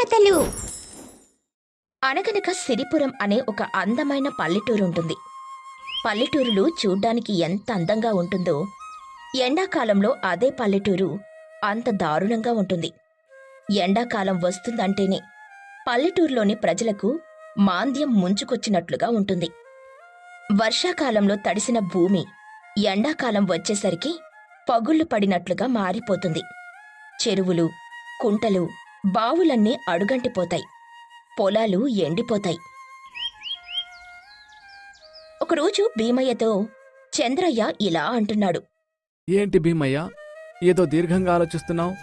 కథలు. అనగనక సిరిపురం అనే ఒక అందమైన పల్లెటూరు ఉంటుంది పల్లెటూరులు చూడ్డానికి ఎంత అందంగా ఉంటుందో ఎండాకాలంలో అదే పల్లెటూరు అంత దారుణంగా ఉంటుంది. ఎండాకాలం వస్తుందంటేనే పల్లెటూరులోని ప్రజలకు మాంద్యం ముంచుకొచ్చినట్లుగా ఉంటుంది. వర్షాకాలంలో తడిసిన భూమి ఎండాకాలం వచ్చేసరికి పగుళ్ళు పడినట్లుగా మారిపోతుంది. చెరువులు కుంటలు బావులన్నీ అడుగంటిపోతాయి. పొలాలు ఎండిపోతాయి. ఒకరోజు భీమయ్యతో చంద్రయ్య ఇలా అంటున్నాడు. ఏంటి భీమయ్య? ఏదో దీర్ఘంగా ఆలోచిస్తున్నావు?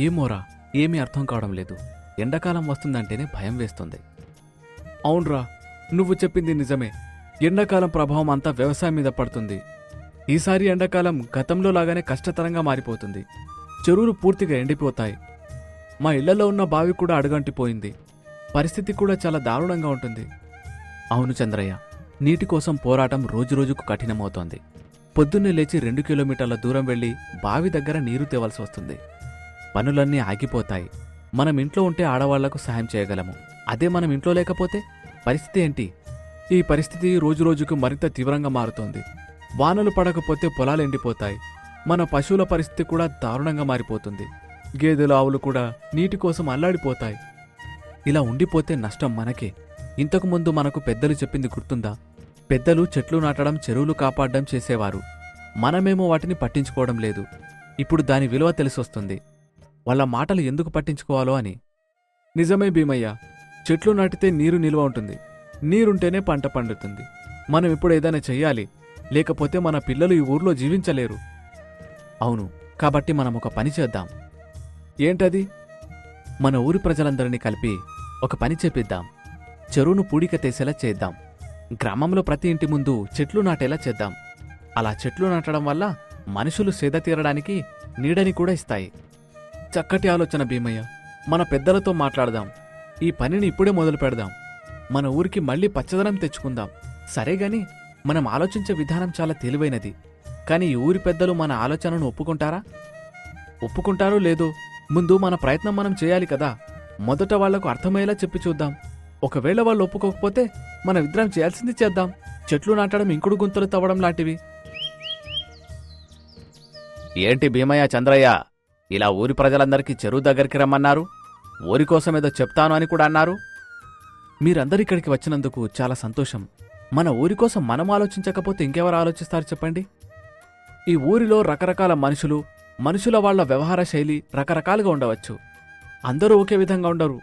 ఏమోరా ఏమీ అర్థం కావడం లేదు. ఎండాకాలం వస్తుందంటేనే భయం వేస్తుంది. అవునరా నువ్వు చెప్పింది నిజమే. ఎండాకాలం ప్రభావం అంతా వ్యవసాయం మీద పడుతుంది. ఈసారి ఎండాకాలం గతంలో లాగానే కష్టతరంగా మారిపోతుంది. చెరువులు పూర్తిగా ఎండిపోతాయి. మా ఇళ్ళలో ఉన్న బావి కూడా అడుగంటిపోయింది. పరిస్థితి కూడా చాలా దారుణంగా ఉంటుంది. అవును చంద్రయ్య నీటి కోసం పోరాటం రోజురోజుకు కఠినమవుతోంది. పొద్దున్నే లేచి రెండు కిలోమీటర్ల దూరం వెళ్ళి బావి దగ్గర నీరు తేవాల్సి వస్తుంది. పనులన్నీ ఆగిపోతాయి. మనం ఇంట్లో ఉంటే ఆడవాళ్ళకు సహాయం చేయగలము. అదే మనం ఇంట్లో లేకపోతే? పరిస్థితి ఏంటి? ఈ పరిస్థితి రోజురోజుకు మరింత తీవ్రంగా మారుతోంది. వానలు పడకపోతే పొలాలు ఎండిపోతాయి. మన పశువుల పరిస్థితి కూడా దారుణంగా మారిపోతుంది. గేదెలు ఆవులు కూడా నీటి కోసం అల్లాడిపోతాయి. ఇలా ఉండిపోతే నష్టం మనకే. ఇంతకుముందు మనకు పెద్దలు చెప్పింది గుర్తుందా? పెద్దలు చెట్లు నాటడం చెరువులు కాపాడడం చేసేవారు. మనమేమో వాటిని పట్టించుకోవడం లేదు. ఇప్పుడు దాని విలువ తెలిసొస్తుంది. వాళ్ళ మాటలు ఎందుకు పట్టించుకోవాలో అని. నిజమే భీమయ్య. చెట్లు నాటితే నీరు నిల్వ ఉంటుంది. నీరుంటేనే పంట పండుతుంది. మనం ఇప్పుడు ఏదైనా చెయ్యాలి. లేకపోతే మన పిల్లలు ఈ ఊర్లో జీవించలేరు. అవును కాబట్టి మనం ఒక పని చేద్దాం. ఏంటది? మన ఊరి ప్రజలందరినీ కలిపి ఒక పని చేపిద్దాం. చెరువును పూడిక తీసేలా చేద్దాం. గ్రామంలో ప్రతి ఇంటి ముందు చెట్లు నాటేలా చేద్దాం. అలా చెట్లు నాటడం వల్ల మనుషులు సేద తీరడానికి నీడని కూడా ఇస్తాయి. చక్కటి ఆలోచన భీమయ్య. మన పెద్దలతో మాట్లాడదాం. ఈ పనిని ఇప్పుడే మొదలు పెడదాం. మన ఊరికి మళ్ళీ పచ్చదనం తెచ్చుకుందాం. సరేగాని మనం ఆలోచించే విధానం చాలా తెలివైనది. కానీ ఈ ఊరి పెద్దలు మన ఆలోచనను ఒప్పుకుంటారా? ఒప్పుకుంటారో లేదో ముందు మన ప్రయత్నం మనం చేయాలి కదా. మొదట వాళ్ళకు అర్థమయ్యేలా చెప్పి చూద్దాం. ఒకవేళ వాళ్ళు ఒప్పుకోకపోతే మన ఇద్దరం చేయాల్సింది చేద్దాం. చెట్లు నాటడం ఇంకుడు గుంతలు తవ్వడం లాంటివి. ఏంటి భీమయ్య చంద్రయ్య? ఇలా ఊరి ప్రజలందరికీ చెరువు దగ్గరికి రమ్మన్నారు? ఊరి కోసం ఏదో చెప్తాను అని కూడా అన్నారు? మీరందరూ ఇక్కడికి వచ్చినందుకు చాలా సంతోషం. మన ఊరి కోసం మనం ఆలోచించకపోతే ఇంకెవరు ఆలోచిస్తారు చెప్పండి? ఈ ఊరిలో రకరకాల మనుషులు మనుషుల వాళ్ళ వ్యవహార శైలి రకరకాలుగా ఉండవచ్చు. అందరూ ఒకే విధంగా ఉండరు.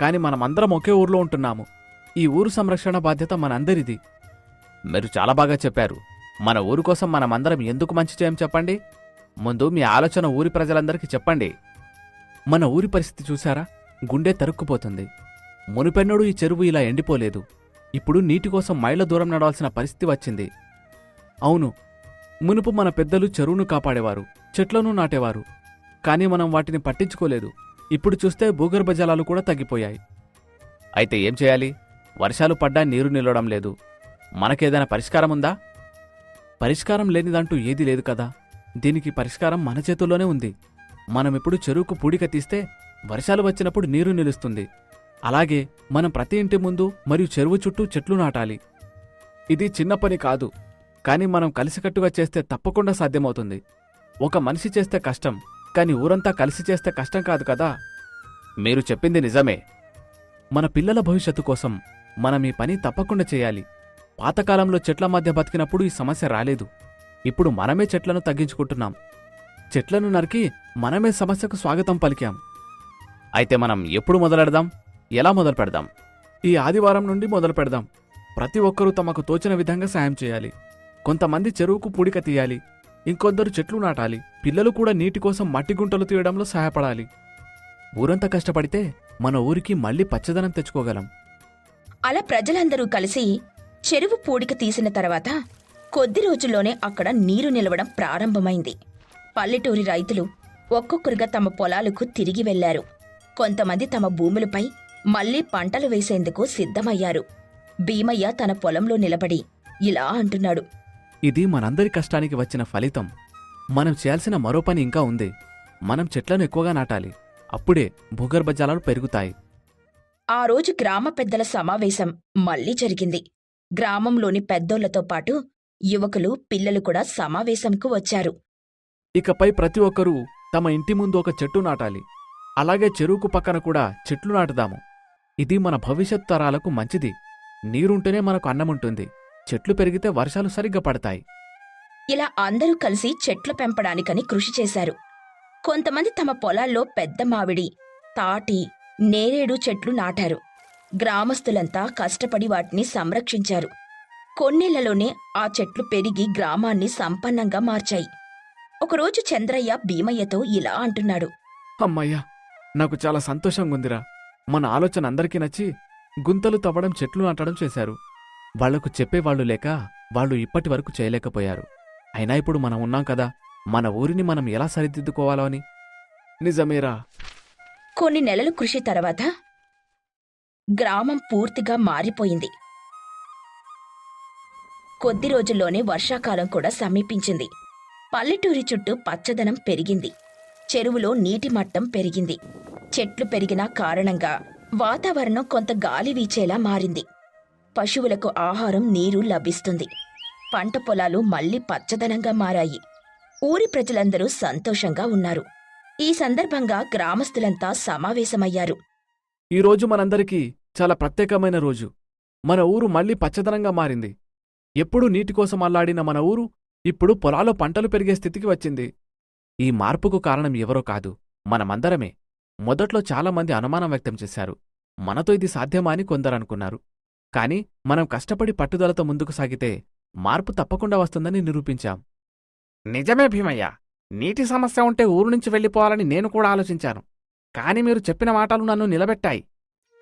కానీ మనమందరం ఒకే ఊర్లో ఉంటున్నాము. ఈ ఊరు సంరక్షణ బాధ్యత మనందరిది. మీరు చాలా బాగా చెప్పారు. మన ఊరు కోసం మనమందరం ఎందుకు మంచి చేయం చెప్పండి? ముందు మీ ఆలోచన ఊరి ప్రజలందరికీ చెప్పండి. మన ఊరి పరిస్థితి చూశారా? గుండె తరుక్కుపోతుంది. మునుపెన్నడూ ఈ చెరువు ఇలా ఎండిపోలేదు. ఇప్పుడు నీటి కోసం మైళ్ళ దూరం నడవాల్సిన పరిస్థితి వచ్చింది. అవును మునుపు మన పెద్దలు చెరువును కాపాడేవారు. చెట్లను నాటేవారు. కానీ మనం వాటిని పట్టించుకోలేదు. ఇప్పుడు చూస్తే భూగర్భ జలాలు కూడా తగ్గిపోయాయి. అయితే ఏం చేయాలి? వర్షాలు పడ్డా నీరు నిలవడం లేదు. మనకేదైనా పరిష్కారం ఉందా? పరిష్కారం లేనిదంటూ ఏదీ లేదు కదా. దీనికి పరిష్కారం మన చేతుల్లోనే ఉంది. మనమిప్పుడు చెరువుకు పూడిక తీస్తే వర్షాలు వచ్చినప్పుడు నీరు నిలుస్తుంది. అలాగే మనం ప్రతి ఇంటి ముందు మరియు చెరువు చుట్టూ చెట్లు నాటాలి. ఇది చిన్న పని కాదు. కానీ మనం కలిసికట్టుగా చేస్తే తప్పకుండా సాధ్యమవుతుంది. ఒక మనిషి చేస్తే కష్టం కానీ ఊరంతా కలిసి చేస్తే కష్టం కాదు కదా? మీరు చెప్పింది నిజమే. మన పిల్లల భవిష్యత్తు కోసం మనం ఈ పని తప్పకుండా చేయాలి. పాతకాలంలో చెట్ల మధ్య బతికినప్పుడు ఈ సమస్య రాలేదు. ఇప్పుడు మనమే చెట్లను తగ్గించుకుంటున్నాం. చెట్లను నరికి మనమే సమస్యకు స్వాగతం పలికాం. అయితే మనం ఎప్పుడు మొదలెడదాం? ఎలా మొదలు పెడదాం? ఈ ఆదివారం నుండి మొదలు పెడదాం. ప్రతి ఒక్కరూ తమకు తోచిన విధంగా సాయం చేయాలి. కొంతమంది చెరువుకు పూడిక తీయాలి. ఇంకొందరు చెట్లు నాటాలి. పిల్లలు కూడా నీటి కోసం మట్టి గుంటలు తీయడంలో సహాయపడాలి. ఊరంతా కష్టపడితే మన ఊరికి మళ్ళీ పచ్చదనం తెచ్చుకోగలం. అలా ప్రజలందరూ కలిసి చెరువు పూడిక తీసిన తర్వాత కొద్ది రోజుల్లోనే అక్కడ నీరు నిలవడం ప్రారంభమైంది. పల్లెటూరి రైతులు ఒక్కొక్కరుగా తమ పొలాలకు తిరిగి వెళ్ళారు. కొంతమంది తమ భూములపై మళ్ళీ పంటలు వేసేందుకు సిద్ధమయ్యారు. భీమయ్య తన పొలంలో నిలబడి ఇలా అంటున్నాడు. ఇది మనందరి కష్టానికి వచ్చిన ఫలితం. మనం చేయాల్సిన మరో పని ఇంకా ఉంది. మనం చెట్లను ఎక్కువగా నాటాలి. అప్పుడే భూగర్భ జలాలు పెరుగుతాయి. ఆ రోజు గ్రామ పెద్దల సమావేశం మళ్ళీ జరిగింది. గ్రామంలోని పెద్దోళ్ళతో పాటు యువకులు పిల్లలు కూడా సమావేశంకు వచ్చారు. ఇకపై ప్రతి ఒక్కరూ తమ ఇంటి ముందు ఒక చెట్టు నాటాలి. అలాగే చెరువుకు పక్కన కూడా చెట్లు నాటుదాము. ఇది మన భవిష్యత్ తరాలకు మంచిది. నీరుంటేనే మనకు అన్నముంటుంది చెట్లు పెరిగితే వర్షాలు సరిగ్గా పడతాయి. ఇలా అందరూ కలిసి చెట్లు పెంపడానికని కృషి చేశారు. కొంతమంది తమ పొలాల్లో పెద్ద మామిడి తాటి నేరేడు చెట్లు నాటారు. గ్రామస్తులంతా కష్టపడి వాటిని సంరక్షించారు. కొన్నేళ్ళలోనే ఆ చెట్లు పెరిగి గ్రామాన్ని సంపన్నంగా మార్చాయి. ఒకరోజు చంద్రయ్య భీమయ్యతో ఇలా అంటున్నాడు. అమ్మయ్యా నాకు చాలా సంతోషంగా ఉందిరా మన ఆలోచన అందరికీ నచ్చి గుంతలు తవ్వడం చెట్లు నాటడం చేశారు. వాళ్ళకు చెప్పేవాళ్ళు లేక వాళ్ళు ఇప్పటి వరకు చేయలేకపోయారు. అయినా ఇప్పుడు మనం ఉన్నాం కదా మన ఊరిని మనం ఎలా సరిదిద్దుకోవాలో అని? నిజమేరా. కొన్ని నెలలు కృషి తర్వాత గ్రామం పూర్తిగా మారిపోయింది. కొద్ది రోజుల్లోనే వర్షాకాలం కూడా సమీపించింది. పల్లెటూరి చుట్టూ పచ్చదనం పెరిగింది. చెరువులో నీటి మట్టం పెరిగింది. చెట్లు పెరిగిన కారణంగా వాతావరణం కొంత గాలి వీచేలా మారింది. పశువులకు ఆహారం నీరు లభిస్తుంది. పంట పొలాలు మళ్ళీ పచ్చదనంగా మారాయి. ఊరి ప్రజలందరూ సంతోషంగా ఉన్నారు. ఈ సందర్భంగా గ్రామస్తులంతా సమావేశమయ్యారు. ఈరోజు మనందరికీ చాలా ప్రత్యేకమైన రోజు. మన ఊరు మళ్ళీ పచ్చదనంగా మారింది. ఎప్పుడూ నీటి కోసం అల్లాడిన మన ఊరు ఇప్పుడు పొలాల్లో పంటలు పెరిగే స్థితికి వచ్చింది. ఈ మార్పుకు కారణం ఎవరో కాదు మనమందరమే. మొదట్లో చాలామంది అనుమానం వ్యక్తం చేశారు. మనతో ఇది సాధ్యమా అని కొందరనుకున్నారు కాని మనం కష్టపడి పట్టుదలతో ముందుకు సాగితే మార్పు తప్పకుండా వస్తుందని నిరూపించాం. నిజమే భీమయ్య. నీటి సమస్య ఉంటే ఊరు నుంచి వెళ్ళిపోవాలని నేను కూడా ఆలోచించాను. కాని మీరు చెప్పిన మాటలు నన్ను నిలబెట్టాయి.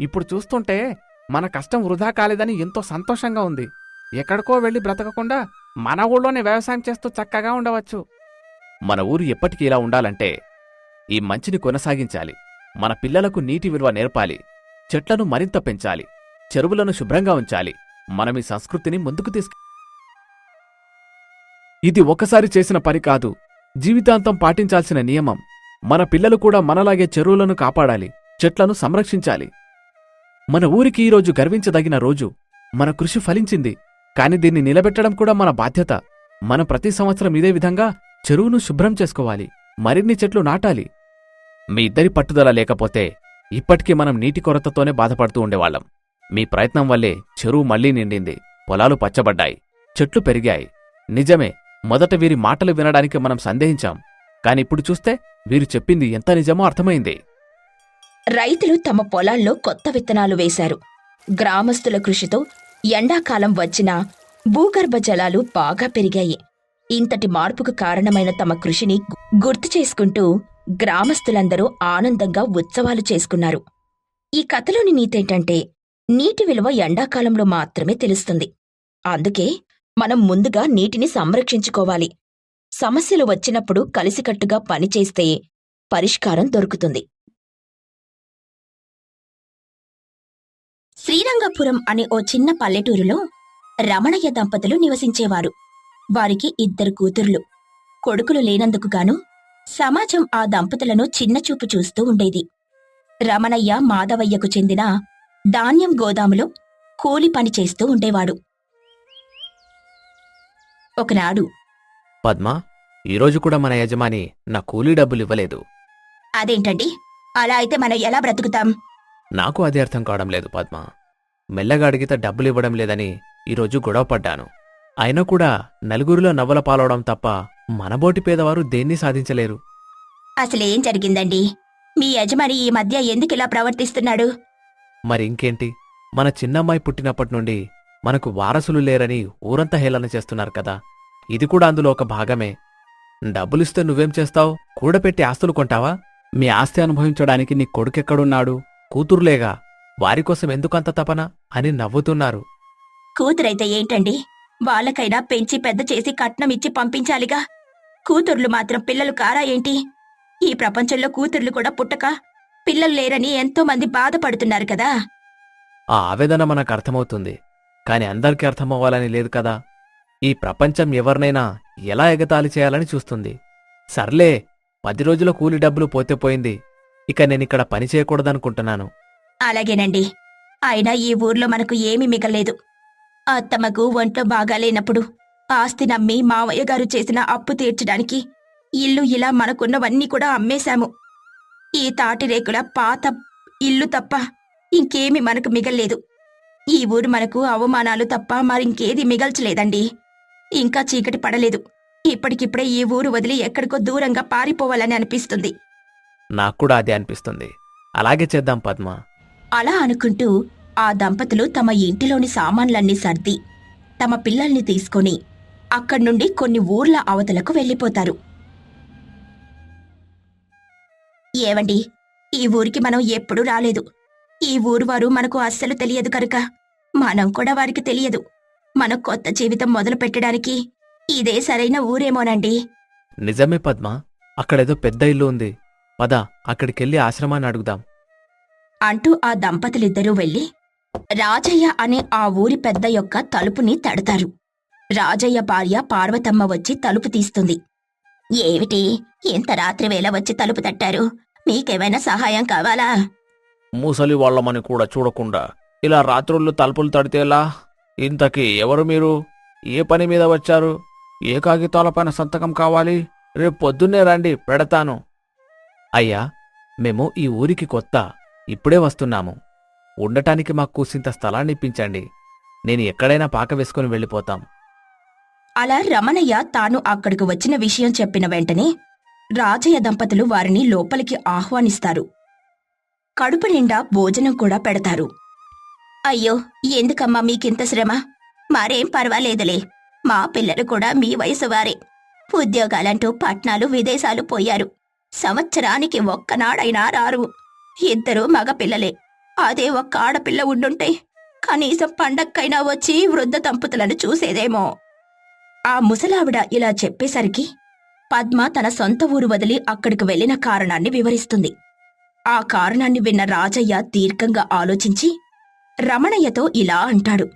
ఇప్పుడు చూస్తుంటే మన కష్టం వృధా కాలేదని ఎంతో సంతోషంగా ఉంది. ఎక్కడికో వెళ్ళి బ్రతకకుండా మన ఊళ్ళోనే వ్యవసాయం చేస్తూ చక్కగా ఉండవచ్చు. మన ఊరు ఎప్పటికీ ఇలా ఉండాలంటే ఈ మంచిని కొనసాగించాలి. మన పిల్లలకు నీటి విలువ నేర్పాలి. చెట్లను మరింత పెంచాలి. చెరువులను శుభ్రంగా ఉంచాలి. మనం ఈ సంస్కృతిని ముందుకు తీసుకు ఇది ఒకసారి చేసిన పని కాదు. జీవితాంతం పాటించాల్సిన నియమం. మన పిల్లలు కూడా మనలాగే చెరువులను కాపాడాలి చెట్లను సంరక్షించాలి. మన ఊరికి ఈరోజు గర్వించదగిన రోజు. మన కృషి ఫలించింది. కాని దీన్ని నిలబెట్టడం కూడా మన బాధ్యత. మనం ప్రతి సంవత్సరం ఇదే విధంగా చెరువును శుభ్రం చేసుకోవాలి. మరిన్ని చెట్లు నాటాలి. మీ ఇద్దరి పట్టుదల లేకపోతే ఇప్పటికీ మనం నీటి కొరతతోనే బాధపడుతూ ఉండేవాళ్ళం. మీ ప్రయత్నం వల్లే చెరువు మళ్ళీ నిండింది. పొలాలు పచ్చబడ్డాయి. చెట్లు పెరిగాయి. నిజమే మొదట వీరి మాటలు వినడానికి మనం సందేహించాం. కాని ఇప్పుడు చూస్తే వీరు చెప్పింది ఎంత నిజమో అర్థమైంది. రైతులు తమ పొలాల్లో కొత్త విత్తనాలు వేశారు. గ్రామస్తుల కృషితో ఎండాకాలం వచ్చినా భూగర్భ జలాలు బాగా పెరిగాయి. ఇంతటి మార్పుకు కారణమైన తమ కృషిని గుర్తు చేసుకుంటూ గ్రామస్తులందరూ ఆనందంగా ఉత్సవాలు చేసుకున్నారు. ఈ కథలోని నీతేంటంటే నీటి విలువ ఎండాకాలంలో మాత్రమే తెలుస్తుంది. అందుకే మనం ముందుగా నీటిని సంరక్షించుకోవాలి. సమస్యలు వచ్చినప్పుడు కలిసికట్టుగా పనిచేస్తే పరిష్కారం దొరుకుతుంది. శ్రీరంగపురం అనే ఓ చిన్న పల్లెటూరులో రమణయ్య దంపతులు నివసించేవారు. వారికి ఇద్దరు కూతుర్లు. కొడుకులు లేనందుకు గాను సమాజం ఆ దంపతులను చిన్నచూపు చూస్తూ ఉండేది. రమణయ్య మాధవయ్యకు చెందిన ధాన్యం గోదాములో కూలి పని చేస్తూ ఉండేవాడు. ఒకనాడు పద్మ ఈరోజు కూడా మన యజమాని నా కూలీ డబ్బులు ఇవ్వలేదు. అదేంటండి? అలా అయితే మనం ఎలా బ్రతుకుతాం? నాకు అదే అర్థం కావడం లేదు పద్మ. మెల్లగా అడిగితే డబ్బులు ఇవ్వడం లేదని ఈరోజు గొడవపడ్డాను అయినా కూడా నలుగురిలో నవ్వల పాలవడం తప్ప మనబోటి పేదవారు దేన్ని సాధించలేరు? అసలేం జరిగిందండి? మీ యజమాని ఈ మధ్య ఎందుకిలా ప్రవర్తిస్తున్నాడు? మరి ఇంకేంటి మన చిన్నమ్మాయి పుట్టినప్పటి నుండి మనకు వారసులు లేరని ఊరంతా హేళన చేస్తున్నారు కదా. ఇది కూడా అందులో ఒక భాగమే. డబ్బులిస్తే నువ్వేం చేస్తావు? కూడపెట్టి ఆస్తులు కొంటావా? మీ ఆస్తి అనుభవించడానికి నీ కొడుకెక్కడున్నాడు? కూతురులేగా? వారి కోసం ఎందుకంత తపన? అని నవ్వుతున్నారు. కూతురైతే ఏంటండి? వాళ్ళకైనా పెంచి పెద్ద చేసి కట్నం ఇచ్చి పంపించాలిగా. కూతుర్లు మాత్రం పిల్లలు కారా ఏంటి? ఈ ప్రపంచంలో కూతుర్లు కూడా పుట్టక పిల్లలు లేరని ఎంతో మంది బాధపడుతున్నారు కదా. ఆ ఆవేదన మనకు అర్థమవుతుంది కాని అందరికీ అర్థమవ్వాలని లేదు కదా. ఈ ప్రపంచం ఎవరినైనా ఎలా ఎగతాళి చేయాలని చూస్తుంది. సర్లే పది రోజుల కూలి డబ్బులు పోతే పోయింది. ఇక నేను ఇక్కడ పని చేయకూడదనుకుంటున్నాను. అలాగేనండి. అయినా ఈ ఊర్లో మనకు ఏమీ మిగలేదు. అత్తమ్మకు ఒంట్లో బాగాలేనప్పుడు ఆస్తి నమ్మి మావయ్య గారు చేసిన అప్పు తీర్చడానికి ఇల్లు ఇలా మనకున్నవన్నీ కూడా అమ్మేశాము. ఈ తాటి రేకుల పాత ఇల్లు తప్ప ఇంకేమీ మనకు మిగల్లేదు. ఈ ఊరు మనకు అవమానాలు తప్ప మరింకేది మిగల్చలేదండి. ఇంకా చీకటి పడలేదు. ఇప్పటికిప్పుడే ఈ ఊరు వదిలి ఎక్కడికో దూరంగా పారిపోవాలని అనిపిస్తుంది. నాకు కూడా అదే అనిపిస్తుంది. అలాగే చేద్దాం పద్మ. అలా అనుకుంటూ ఆ దంపతులు తమ ఇంటిలోని సామాన్లన్నీ సర్ది తమ పిల్లల్ని తీసుకొని అక్కడి నుండి కొన్ని ఊర్ల అవతలకు వెళ్ళిపోతారు. ఏవండి? ఈ ఊరికి మనం ఎప్పుడూ రాలేదు. ఈ ఊరు వారు మనకు అస్సలు తెలియదు కనుక. మనం కూడా వారికి తెలియదు. మన కొత్త జీవితం మొదలు పెట్టడానికి ఇదే సరైన ఊరేమోనండి. నిజమే పద్మ. అక్కడేదో పెద్ద ఇల్లు ఉంది. పద అక్కడికెళ్ళి ఆశ్రమాన్ని అడుగుదాం. అంటూ ఆ దంపతులిద్దరూ వెళ్ళి రాజయ్య అనే ఆ ఊరి పెద్ద యొక్క తలుపుని తడతారు. రాజయ్య భార్య పార్వతమ్మ వచ్చి తలుపు తీస్తుంది. ఏమిటి? ఇంత రాత్రి వేళ వచ్చి తలుపు తట్టారు. మీకేమైనా సహాయం కావాలా? మూసలి వాళ్ళమని కూడా చూడకుండా ఇలా రాత్రుళ్ళు తలుపులు తడితేలా ఇంతకీ ఎవరు మీరు? ఏ పని మీద వచ్చారు? ఏ కాగితాలపైన సంతకం కావాలి? రేపు పొద్దున్నే రండి పెడతాను. అయ్యా మేము ఈ ఊరికి కొత్త. ఇప్పుడే వస్తున్నాము. ఉండటానికి మాకు కూసింత స్థలాన్ని ఇప్పించండి నేను ఎక్కడైనా పాక వేసుకుని వెళ్ళిపోతాం. అలా రమణయ్య తాను అక్కడికి వచ్చిన విషయం చెప్పిన వెంటనే రాజయ్య దంపతులు వారిని లోపలికి ఆహ్వానిస్తారు. కడుపు నిండా భోజనం కూడా పెడతారు. అయ్యో ఎందుకమ్మా మీకింత శ్రమ? మరేం పర్వాలేదులే. మా పిల్లలు కూడా మీ వయసు వారే. ఉద్యోగాలంటూ పట్నాలు విదేశాలు పోయారు. సంవత్సరానికి ఒక్కనాడైనా రారు. ఇద్దరు మగ పిల్లలే అదే ఒక్క ఆడపిల్ల ఉండుంటే కనీసం పండక్కైనా వచ్చి వృద్ధ దంపతులను చూసేదేమో. ఆ ముసలావిడ ఇలా చెప్పేసరికి పద్మ తన సొంత ఊరు వదిలి అక్కడికి వెళ్ళిన కారణాన్ని వివరిస్తుంది. ఆ కారణాన్ని విన్న రాజయ్య దీర్ఘంగా ఆలోచించి రమణయ్యతో ఇలా అంటాడు.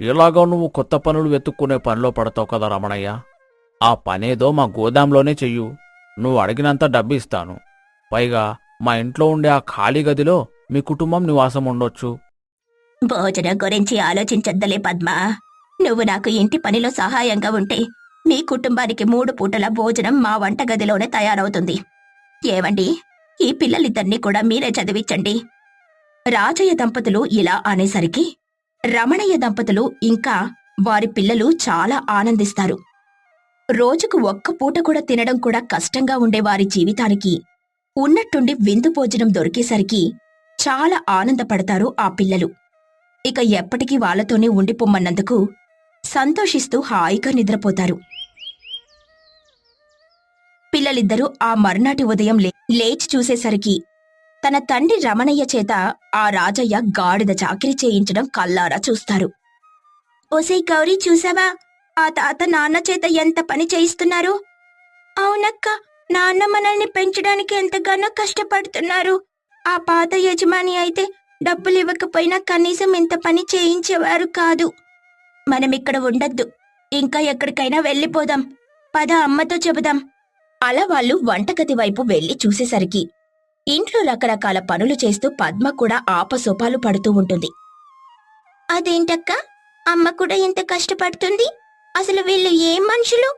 ఎలాగో నువ్వు కొత్త పనులు వెతుక్కునే పనిలో పడతావు కదా రమణయ్య. ఆ పనేదో మా గోదాంలోనే చెయ్యు. నువ్వు అడిగినంత డబ్బు ఇస్తాను పైగా మా ఇంట్లో ఉండే ఆ ఖాళీ గదిలో మీ కుటుంబం నివాసం ఉండొచ్చు. భోజనం గురించి ఆలోచించద్దలే పద్మ. నువ్వు నాకు ఇంటి పనిలో సహాయంగా ఉంటే మీ కుటుంబానికి మూడు పూటల భోజనం మా వంటగదిలోనే తయారవుతుంది. ఏవండి? ఈ పిల్లలిద్దరినీ కూడా మీరే చదివించండి. రాజయ్య దంపతులు ఇలా అనేసరికి రమణయ్య దంపతులు ఇంకా వారి పిల్లలు చాలా ఆనందిస్తారు. రోజుకు ఒక్క పూట కూడా తినడం కూడా కష్టంగా ఉండే వారి జీవితానికి ఉన్నట్టుండి విందు భోజనం దొరికేసరికి చాలా ఆనందపడతారు ఆ పిల్లలు. ఇక ఎప్పటికీ వాళ్ళతోనే ఉండిపోమ్మన్నందుకు సంతోషిస్తూ హాయిగా నిద్రపోతారు. పిల్లలిద్దరూ ఆ మర్నాటి ఉదయం లే- లేచి చూసేసరికి తన తండ్రి రమణయ్య చేత ఆ రాజయ్య గాడిద చాకిరి చేయించడం కల్లారా చూస్తారు. ఓసే గౌరీ చూసావా? ఆ తాత నాన్న చేత ఎంత పని చేయిస్తున్నారు? అవునక్క నాన్న మనల్ని పెంచడానికి ఎంతగానో కష్టపడుతున్నారు. ఆ పాత యజమాని అయితే డబ్బులు ఇవ్వకపోయినా కనీసం ఇంత పని చేయించేవారు కాదు. మనం ఇక్కడ ఉండద్దు. ఇంకా ఎక్కడికైనా వెళ్ళిపోదాం. పద అమ్మతో చెబుదాం. అలా వాళ్ళు వంటగది వైపు వెళ్ళి చూసేసరికి ఇంట్లో రకరకాల పనులు చేస్తూ పద్మ కూడా ఆపసోపాలు పడుతూ ఉంటుంది. అదేంటక్క? అమ్మ కూడా ఇంత కష్టపడుతుంది? అసలు వీళ్ళు ఏం మనుషులు?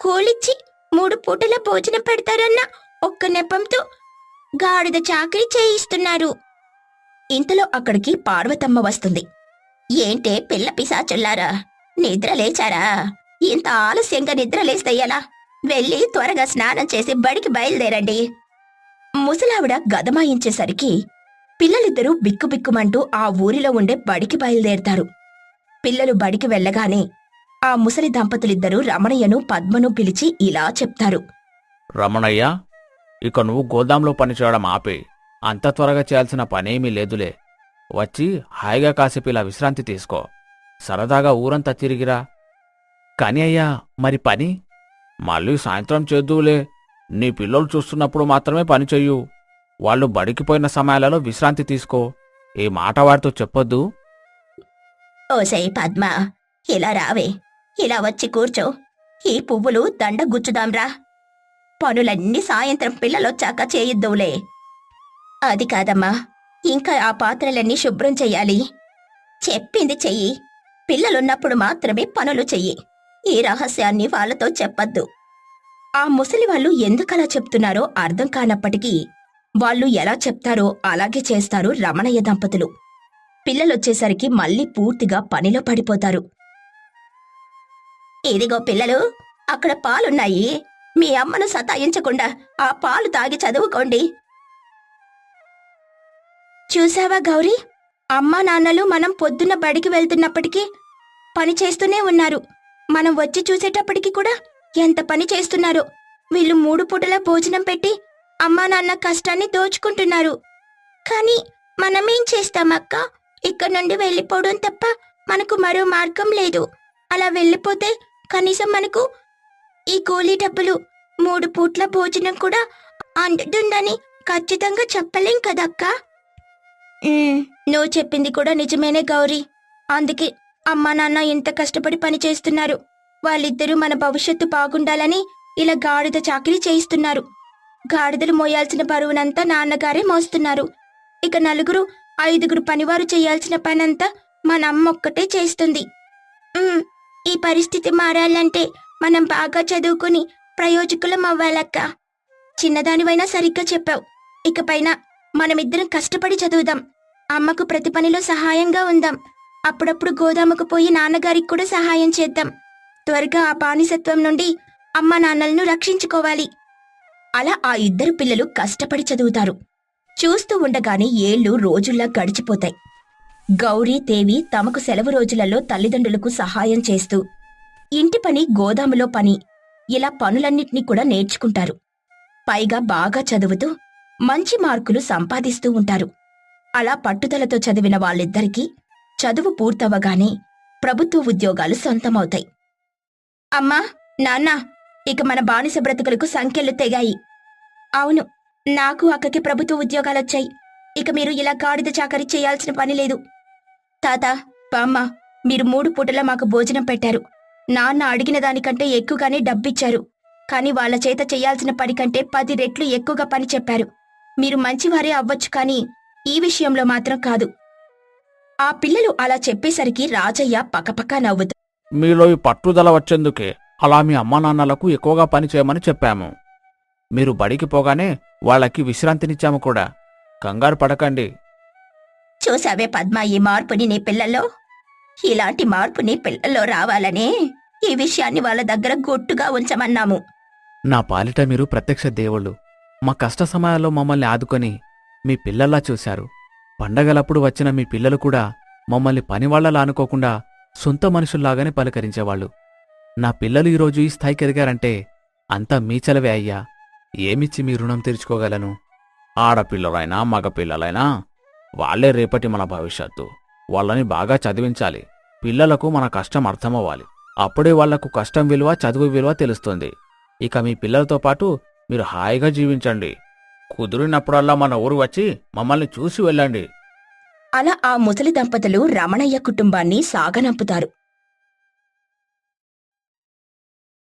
కోలిచ్చి మూడు పూటల భోజనం పెడతారన్న ఒక్క నెపంతో గాడిద చాకరీ చేయిస్తున్నారు. ఇంతలో అక్కడికి పార్వతమ్మ వస్తుంది. ఏంటే పిల్ల పిశాచుల్లారా? నిద్ర లేచారా? ఇంత ఆలస్యంగా నిద్ర లేస్తే ఎలా? వెళ్ళి త్వరగా స్నానం చేసి బడికి బయలుదేరండి. ముసలావిడ గదమాయించేసరికి పిల్లలిద్దరూ బిక్కుబిక్కుమంటూ ఆ ఊరిలో ఉండే బడికి బయలుదేరతారు. పిల్లలు బడికి వెళ్ళగానే ఆ ముసలి దంపతులిద్దరూ రమణయ్యను పద్మను పిలిచి ఇలా చెప్తారు. రమణయ్య ఇక నువ్వు గోదాంలో పనిచేయడం ఆపే. అంత త్వరగా చేయాల్సిన పనేమీ లేదులే. వచ్చి హాయిగా కాసేపు ఇలా విశ్రాంతి తీసుకో. సరదాగా ఊరంతా తిరిగిరా. కాని అయ్యా మరి పని? మళ్ళీ సాయంత్రం చేద్దువులే. నీ పిల్లలు చూస్తున్నప్పుడు మాత్రమే పని చెయ్యు. వాళ్ళు బడికిపోయిన సమయాలలో విశ్రాంతి తీసుకో. ఈ మాట వారితో చెప్పొద్దు. ఓసై పద్మ ఇలా రావే. ఇలా వచ్చి కూర్చో. ఈ పువ్వులు దండ గుచ్చుదాంరా పనులన్నీ సాయంత్రం పిల్లలొచ్చాక చేయిద్దువులే. అది కాదమ్మా. ఇంకా ఆ పాత్రలన్నీ శుభ్రం చెయ్యాలి. చెప్పింది చెయ్యి. పిల్లలున్నప్పుడు మాత్రమే పనులు చెయ్యి. ఈ రహస్యాన్ని వాళ్ళతో చెప్పద్దు. ఆ ముసలి వాళ్ళు ఎందుకలా చెప్తున్నారో అర్థం కానప్పటికీ వాళ్ళు ఎలా చెప్తారో అలాగే చేస్తారు రమణయ్య దంపతులు. పిల్లలొచ్చేసరికి మళ్ళీ పూర్తిగా పనిలో పడిపోతారు. ఇదిగో పిల్లలు అక్కడ పాలున్నాయి. మీ అమ్మను సతాయించకుండా ఆ పాలు తాగి చదువుకోండి. చూసావా గౌరీ? అమ్మా నాన్నలు మనం పొద్దున్న బడికి వెళ్తున్నప్పటికీ పని చేస్తూనే ఉన్నారు. మనం వచ్చి చూసేటప్పటికి కూడా ఎంత పని చేస్తున్నారో. వీళ్ళు మూడు పూటల భోజనం పెట్టి అమ్మా నాన్న కష్టాన్ని దోచుకుంటున్నారు. కానీ మనమేం చేస్తామక్క? ఇక్కడ నుండి వెళ్ళిపోవడం తప్ప మనకు మరో మార్గం లేదు. అలా వెళ్ళిపోతే కనీసం మనకు ఈ కూలీ డబ్బులు మూడు పూట్ల భోజనం కూడా అందుతుందని ఖచ్చితంగా చెప్పలేం కదక్కా? నువ్వు చెప్పింది కూడా నిజమేనే గౌరీ. అందుకే అమ్మా నాన్న ఎంత కష్టపడి పని చేస్తున్నారు. వాళ్ళిద్దరూ మన భవిష్యత్తు బాగుండాలని ఇలా గాడిద చాకరీ చేయిస్తున్నారు. గాడిదలు మోయాల్సిన బరువునంతా నాన్నగారే మోస్తున్నారు. ఇక నలుగురు ఐదుగురు పనివారు చేయాల్సిన పనంతా మన అమ్మ ఒక్కటే చేస్తుంది. ఈ పరిస్థితి మారాలంటే మనం బాగా చదువుకుని ప్రయోజకులం అవ్వాలక్క. చిన్నదానివైనా సరిగ్గా చెప్పావు. ఇకపైన మనమిద్దరం కష్టపడి చదువుదాం. అమ్మకు ప్రతి పనిలో సహాయంగా ఉందాం. అప్పుడప్పుడు గోదాముకు పోయి నాన్నగారికి కూడా సహాయం చేద్దాం. త్వరగా ఆ బానిసత్వం నుండి అమ్మ నాన్నలను రక్షించుకోవాలి. అలా ఆ ఇద్దరు పిల్లలు కష్టపడి చదువుతారు. చూస్తూ ఉండగానే ఏళ్ళు రోజుల్లా గడిచిపోతాయి. గౌరీ దేవి తమకు సెలవు రోజులలో తల్లిదండ్రులకు సహాయం చేస్తూ ఇంటి పని గోదాములో పని. ఇలా పనులన్నింటినీ కూడా నేర్చుకుంటారు. పైగా బాగా చదువుతూ మంచి మార్కులు సంపాదిస్తూ ఉంటారు. అలా పట్టుదలతో చదివిన వాళ్ళిద్దరికీ చదువు పూర్తవగానే ప్రభుత్వ ఉద్యోగాలు సొంతమవుతాయి. అమ్మా నాన్న ఇక మన బానిస బ్రతుకులకు సంఖ్యలు తెగాయి. అవును నాకు అక్కకి ప్రభుత్వ ఉద్యోగాలొచ్చాయి. ఇక మీరు ఇలా గాడిద చాకరీ చేయాల్సిన పని లేదు. తాత బామ్మ మీరు మూడు పూటలా మాకు భోజనం పెట్టారు. నాన్న అడిగిన దానికంటే ఎక్కువగానే డబ్బిచ్చారు. కానీ వాళ్ళ చేత చేయాల్సిన పని కంటే పది రెట్లు ఎక్కువగా పని చెప్పారు. మీరు మంచివారే అవ్వచ్చు కానీ ఈ విషయంలో మాత్రం కాదు. ఆ పిల్లలు అలా చెప్పేసరికి రాజయ్య పకపకా నవ్వుతూ మీలో ఈ పట్టుదల వచ్చేందుకే అలా మీ అమ్మా నాన్నలకు ఎక్కువగా పని చేయమని చెప్పాము. మీరు బడికి పోగానే వాళ్ళకి విశ్రాంతినిచ్చాము కూడా. కంగారు పడకండి. చూసావే పద్మ ఈ మార్పుని నీ పిల్లల్లో? ఇలాంటి మార్పు నీ పిల్లల్లో రావాలనే ఈ విషయాన్ని వాళ్ళ దగ్గర గుట్టుగా ఉంచమన్నాము. నా పాలిట మీరు ప్రత్యక్ష దేవుళ్ళు. మా కష్ట సమయాల్లో మమ్మల్ని ఆదుకొని మీ పిల్లల్లా చూశారు. పండగలప్పుడు వచ్చిన మీ పిల్లలు కూడా మమ్మల్ని పనివాళ్ళలా అనుకోకుండా సొంత మనుషుల్లాగానే పలకరించేవాళ్ళు. నా పిల్లలు ఈరోజు ఈ స్థాయికి ఎదిగారంటే అంతా మీ చలవే అయ్యా. ఏమిచ్చి మీ రుణం తీర్చుకోగలను? ఆడపిల్లలైనా మగపిల్లలైనా వాళ్ళే రేపటి మన భవిష్యత్తు. వాళ్ళని బాగా చదివించాలి. పిల్లలకు మన కష్టం అర్థమవ్వాలి. అప్పుడే వాళ్ళకు కష్టం విలువ చదువు విలువ తెలుస్తుంది. ఇక మీ పిల్లలతో పాటు మీరు హాయిగా జీవించండి. కుదిరినప్పుడల్లా మన ఊరు వచ్చి మమ్మల్ని చూసి వెళ్ళండి. అలా ఆ ముసలి దంపతులు రమణయ్య కుటుంబాన్ని సాగనంపుతారు.